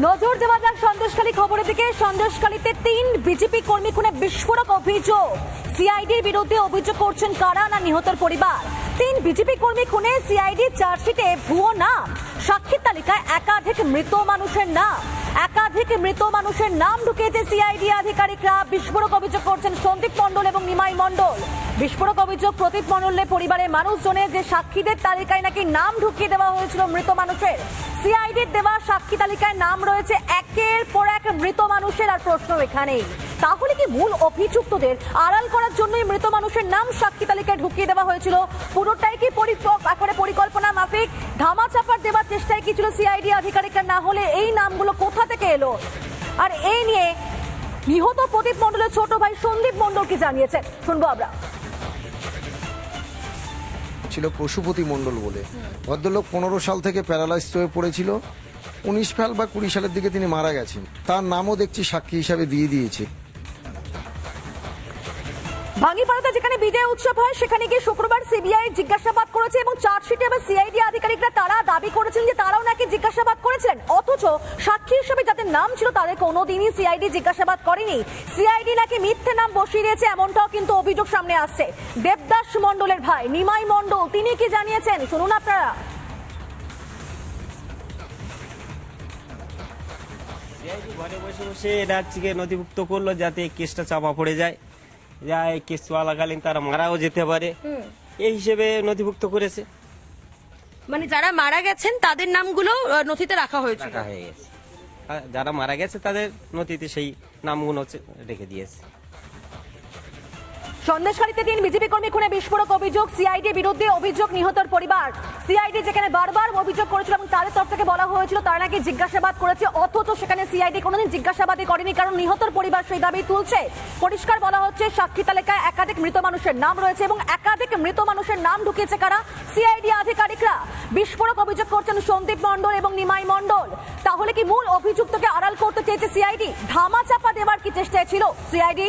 নজর দেওয়া যাক সন্দেশখালী খবরের দিকে। সন্দেশখালীতে তিন বিজেপি কর্মী খুনে বিস্ফোরক অভিযোগ। সিআইডির বিরুদ্ধে অভিযোগ করছেন কারা না নিহতের পরিবার? তিন বিজেপি কর্মী খুনে সিআইডি চার্জশিটে ভুয়ো নাম। সাক্ষীর তালিকায় একাধিক মৃত মানুষের নাম। একাধিক মৃত মানুষের নাম ঢুকিয়েছে সিআইডি আধিকারিকরা। বিস্ফোরক অভিযোগ করছেন সন্দীপ মণ্ডল এবং নিমাই মণ্ডল। বিস্ফোরক অভিযোগ প্রদীপ মণ্ডলের পরিবারের মানুষজনের যে সাক্ষীদের তালিকায় নাকি নাম ঢুকিয়ে দেওয়া হয়েছিল মৃত মানুষের, সিআইডির দেওয়া সাক্ষী তালিকায় নাম রয়েছে একের পর এক মৃত মানুষের আর প্রশ্ন এখানেই। তাহলে কি মূল অভিযুক্তদের আড়াল করার জন্যই মৃত মানুষের নাম সাক্ষী তালিকায় ঢুকিয়ে দেওয়া হয়েছিল? পুরোটাই কি পরিপ- একবারে পরিকল্পনা মাফিক ধামাচাপার দেওয়ার চেষ্টায় কি ছিল সিআইডি আধিকারিকরা না হলে এই নামগুলো কোথা থেকে এলো? আর এই নিয়ে নিহত প্রদীপ মণ্ডলের ছোট ভাই সন্দীপ মণ্ডল কি জানিয়েছে শুনব আমরা। ছিল পশুপতি মণ্ডল বলে। ভদ্রলোক পনেরো সাল থেকে প্যারালাইজ হয়ে পড়েছিল। উনিশ সাল বা কুড়ি সালের দিকে তিনি মারা গেছেন। তার নামও দেখছি সাক্ষী হিসাবে দিয়ে দিয়েছে। ভাঙ্গিপাড়াতে যেখানে বিজয় উৎসব হয়, সেখানে গিয়ে শুক্রবার সিবিআই জিজ্ঞাসাবাদ করেছে এবং চার্জশিটে আবার সিআইডি আধিকারিকরা তারা দাবি করেছেন যে তারাও নাকি জিজ্ঞাসাবাদ করেছিলেন অথচ সাক্ষী হিসেবে যাদের নাম ছিল, তাদের কোনোদিনই সিআইডি জিজ্ঞাসাবাদ করেনি। সিআইডি নাকি মিথ্যে নাম বসিয়ে দিয়েছে, এমনটাও কিন্তু অভিযোগ সামনে আসছে। দেবদাস মণ্ডলের ভাই নিমাই মণ্ডল, তিনি কি জানিয়েছেন? শুনুন আপনারা। ঘরে বসে বসে এটা নথিভুক্ত করল যাতে কেসটা চাপা পড়ে যায়। যা কিছু চলাকালীন তারা মারাও যেতে পারে। এই হিসেবে নথিভুক্ত করেছে। মানে যারা মারা গেছেন তাদের নামগুলো নথিতে রাখা হয়েছে রাখা হয়ে গেছে। যারা মারা গেছে তাদের নথিতে সেই নামগুলো রেখে দিয়েছে। সন্দেশখালীতে তিন বিজেপি কর্মী খুনে বিস্ফোরক অভিযোগ সিআইডি বিরুদ্ধে অভিযোগ নিহতর পরিবার। সিআইডি যেখানে বারবার অভিযোগ করেছিল এবং তাদের তরফ থেকে বলা হয়েছিল, তারা নাকি জিজ্ঞাসাবাদ করেছে, অথচ সেখানে সিআইডি কোনোদিন জিজ্ঞাসাবাদই করেনি, কারণ নিহতর পরিবার সেই দাবি তুলছে। পরিষ্কার বলা হচ্ছে, সাক্ষী তালিকায় একাধিক মৃত মানুষের নাম রয়েছে এবং একাধিক মৃত মানুষের নাম ঢুকিয়েছে কারা? সিআইডি আধিকারিকরা। বিস্ফোরক অভিযোগ করছেন সন্দীপ মণ্ডল এবং নিমাই মণ্ডল। তাহলে কি মূল অভিযুক্তকে আড়াল করতে চেয়েছে সিআইডি ধামাচাপা দেওয়ার কি চেষ্টায় ছিল সিআইডি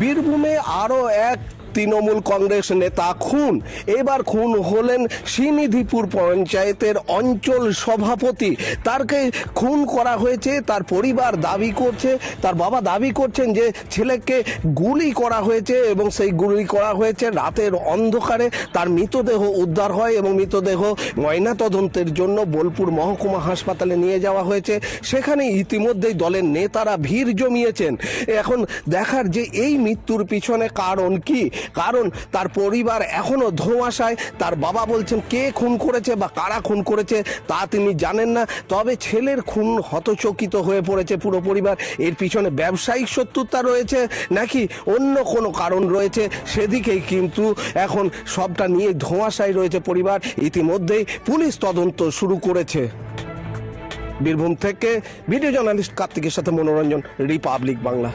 বীরভূমে আরও এক তৃণমূল কংগ্রেস নেতা খুন। এবার খুন হলেন শ্রীনিধিপুর পঞ্চায়েতের অঞ্চল সভাপতি। তারকে খুন করা হয়েছে, তার পরিবার দাবি করছে, তার বাবা দাবি করছেন যে ছেলেকে গুলি করা হয়েছে এবং সেই গুলি করা হয়েছে রাতের অন্ধকারে। তার মৃতদেহ উদ্ধার হয় এবং মৃতদেহ ময়নাতদন্তের জন্য বোলপুর মহকুমা হাসপাতালে নিয়ে যাওয়া হয়েছে। সেখানে ইতিমধ্যেই দলের নেতারা ভিড় জমিয়েছেন। এখন দেখার যে এই মৃত্যুর পিছনে কারণ কি কারণ তার পরিবার এখনও ধোঁয়াশায়। তার বাবা বলছেন, কে খুন করেছে বা কারা খুন করেছে তা তিনি জানেন না। তবে ছেলের খুন হতচকিত হয়ে পড়েছে পুরো পরিবার। এর পিছনে ব্যবসায়িক শত্রুতা রয়েছে নাকি অন্য কোনো কারণ রয়েছে সেদিকেই কিন্তু এখন সবটা নিয়ে ধোঁয়াশায় রয়েছে পরিবার। ইতিমধ্যেই পুলিশ তদন্ত শুরু করেছে। বীরভূম থেকে ভিডিও জার্নালিস্ট কার্তিকের সাথে মনোরঞ্জন, রিপাবলিক বাংলা।